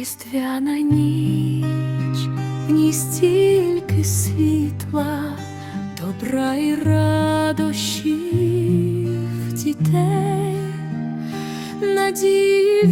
Різдвяна ніч, в ній стільки світла, добра і радощів дітей, надії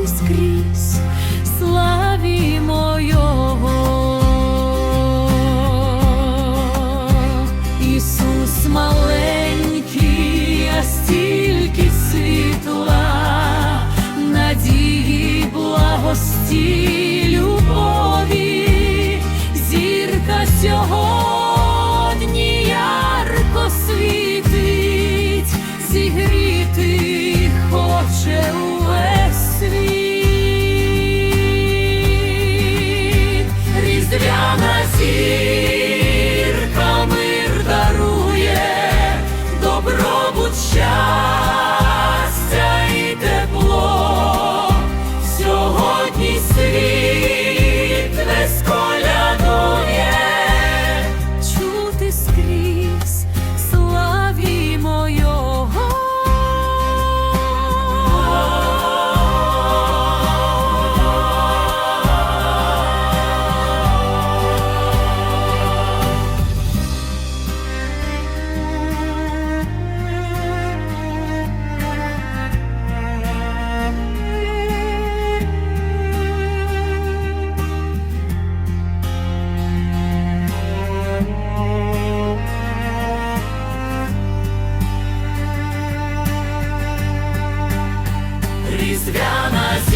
ти скрізь славі мойого, Ісус маленький, а стільки світла, надії благості. see. Свяна